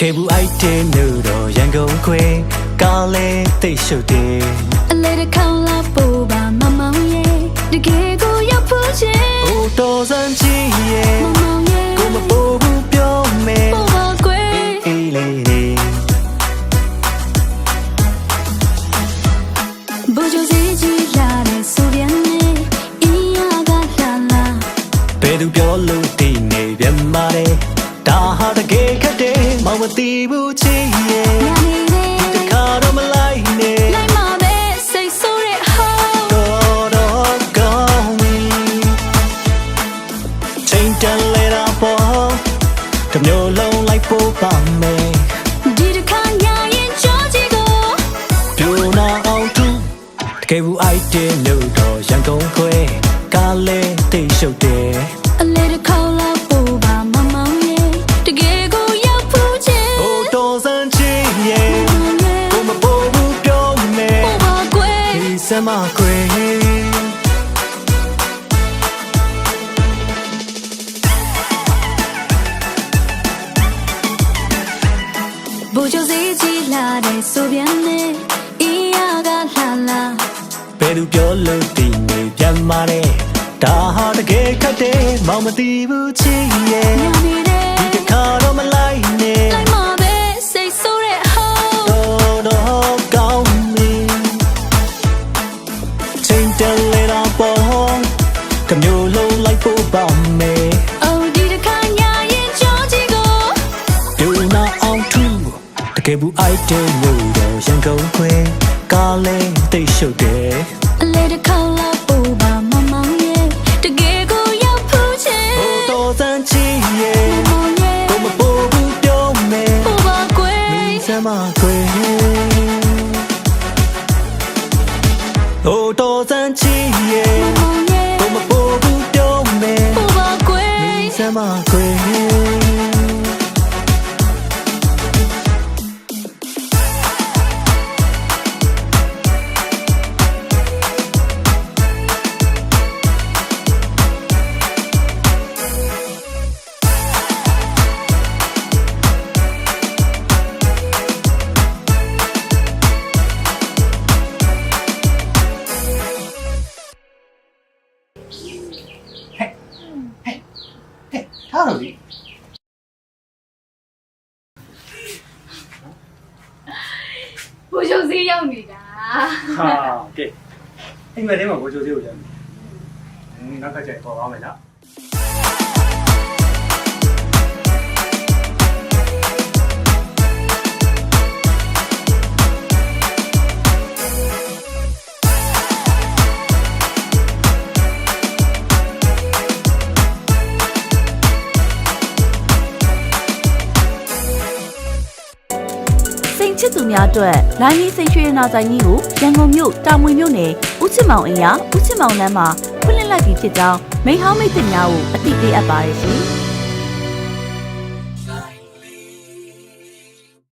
ကယ်ဘူးအိုက်တင်လို့တော့ရန်ကုန်ခွေကားလဲတိတ်ရှုပ်တယ်အလေတစ်ခေါက်လာပို့ပါမမောင်ရဲ့တကယ်ကိုရောက်ဖို့ချင်းဟိုတော်စမ်းကြည့်ရဲ့မမောင်ရဲ့ကိုမပို့ဘူးပြောမယ်ပို့ပါကွယ်အေးလေးလေးဘူဂျိုစီကြီးလာတဲ့ဆိုပြန်နေအင်းရကလာလာဘယ်သူပြောလို့ဒီနေပြန်မာတယ်ဒါဟာတကယ်ခက်တယ်မောင်မ သိဘူးချစ်ရဲ့ညာနေတယ်ဒီခါတော့မလိုက်နဲ့လိုက်မှာပဲစိတ်ဆိုးတဲ့ဟောင်းတော်တော်ကောင်းပြီချိန်တန်လေတာပေါ်တစ်မျိုးလုံးလိုက်ပို့ပါမယ်ဒီတစ်ခါညာရင်ကြောချီကိုပြိုနာအောင်သူတကယ်ဘူးအိုက်တင်လို့တော့ရန်ကုန်ခွဲကားလဲတိတ်ရှုပ်တယ် စမခွေဘူဂျိုစီကြီးလာတဲ့ဆိုပြန်နေအင်းရကလာလာဘယ်သူပြောလို့ဒီနေပြန်မာတယ်ဒါဟာတကယ်ခက်တယ်မောင်မသိဘူးချစ်ရဲ့ ချိန်တန်လေတာပေါ်တစ်မျိုးလုံးလိုက်ပို့ပါမယ်အော်ဒီတစ်ခါညာရင်ကြောချီကိုပြိုနာအောင်သူတကယ်ဘူးအိုက်တယ်လို့တော့ရန်ကုန်ခွဲကားလဲတိတ်ရှုပ်တယ် ထားတော့လေဘူရှုံစည်းရောက်နေတာဟာကဲအိမ်မက်ထဲမှာဘိုးချိုသေးကိုရမ်းမယ်နောက်ကကြိုက်ပေါ်ပါမယ်နော်စိန် ချစ်သူများအတွက်လိုင်းကြီးစိတ်ရွှေနာဆိုင်ကြီးကိုရန်ကုန်မြို့တာမွေမြို့နယ်ဦးချစ်မောင်အင်ရဦးချစ်မောင်လမ်းမှာဖွင့်လှစ်လိုက်ပြီးဖြစ်ကြောင်းမိဟောင်းမိတ်တင်များကိုအသိပေးအပ်ပါတယ်ရှင်